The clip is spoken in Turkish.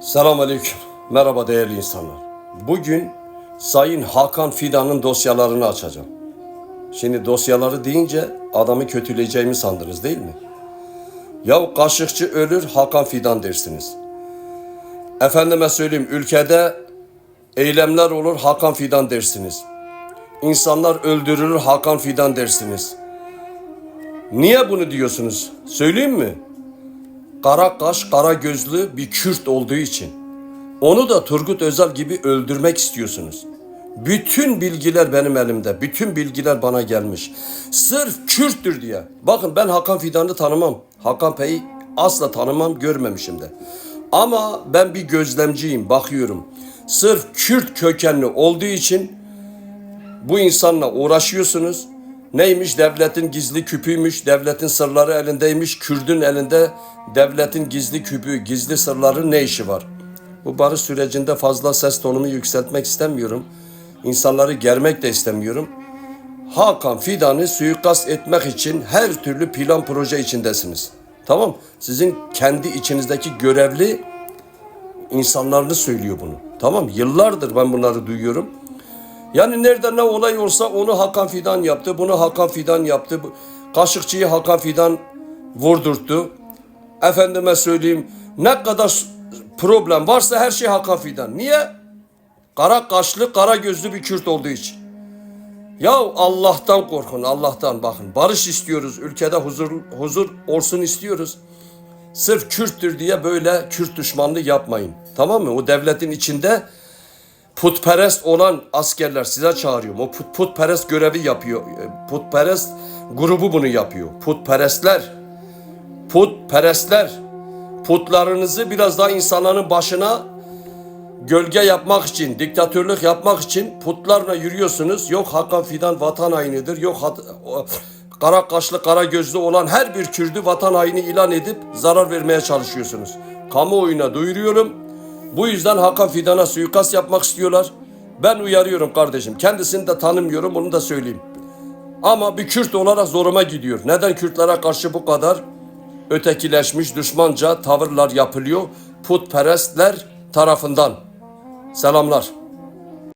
Selamun Aleyküm. Merhaba değerli insanlar. Bugün Sayın Hakan Fidan'ın dosyalarını açacağım. Şimdi dosyaları deyince adamı kötüleyeceğimi sandınız değil mi? Ya Kaşıkçı ölür Hakan Fidan dersiniz. Efendime söyleyeyim ülkede eylemler olur Hakan Fidan dersiniz. İnsanlar öldürülür Hakan Fidan dersiniz. Niye bunu diyorsunuz? Söyleyeyim mi? Kara kaş, kara gözlü bir Kürt olduğu için. Onu da Turgut Özal gibi öldürmek istiyorsunuz. Bütün bilgiler benim elimde. Bütün bilgiler bana gelmiş. Sırf Kürttür diye. Bakın ben Hakan Fidan'ı tanımam. Hakan Bey'i asla tanımam, görmemişim de. Ama ben bir gözlemciyim, bakıyorum. Sırf Kürt kökenli olduğu için bu insanla uğraşıyorsunuz. Neymiş devletin gizli küpüymüş, devletin sırları elindeymiş, Kürdün elinde devletin gizli küpü, gizli sırları ne işi var? Bu barış sürecinde fazla ses tonumu yükseltmek istemiyorum. İnsanları germek de istemiyorum. Hakan Fidan'ı suikast etmek için her türlü plan proje içindesiniz. Tamam? Sizin kendi içinizdeki görevli insanlarını söylüyor bunu. Tamam? Yıllardır ben bunları duyuyorum. Yani nerede ne olay olsa onu Hakan Fidan yaptı, bunu Hakan Fidan yaptı. Kaşıkçıyı Hakan Fidan vurdurttu. Efendime söyleyeyim ne kadar problem varsa her şey Hakan Fidan. Niye? Kara kaşlı, kara gözlü bir Kürt olduğu için. Ya Allah'tan korkun, Allah'tan bakın. Barış istiyoruz, ülkede huzur huzur olsun istiyoruz. Sırf Kürttür diye böyle Kürt düşmanlığı yapmayın. Tamam mı? O devletin içinde putperest olan askerler size çağırıyorum. O put, putperest görevi yapıyor. E, Putperest grubu bunu yapıyor. Putperestler. Putperestler. Putlarınızı biraz daha insanların başına gölge yapmak için, diktatörlük yapmak için putlarla yürüyorsunuz. Yok Hakan Fidan vatan hainidir. Yok hat- o- kara kaşlı, kara gözlü olan her bir Kürdü vatan haini ilan edip zarar vermeye çalışıyorsunuz. Kamuoyuna duyuruyorum. Bu yüzden Hakan Fidan'a suikast yapmak istiyorlar. Ben uyarıyorum kardeşim. Kendisini de tanımıyorum, onu da söyleyeyim. Ama bir Kürt olarak zoruma gidiyor. Neden Kürtlere karşı bu kadar ötekileşmiş, düşmanca tavırlar yapılıyor? Putperestler tarafından. Selamlar.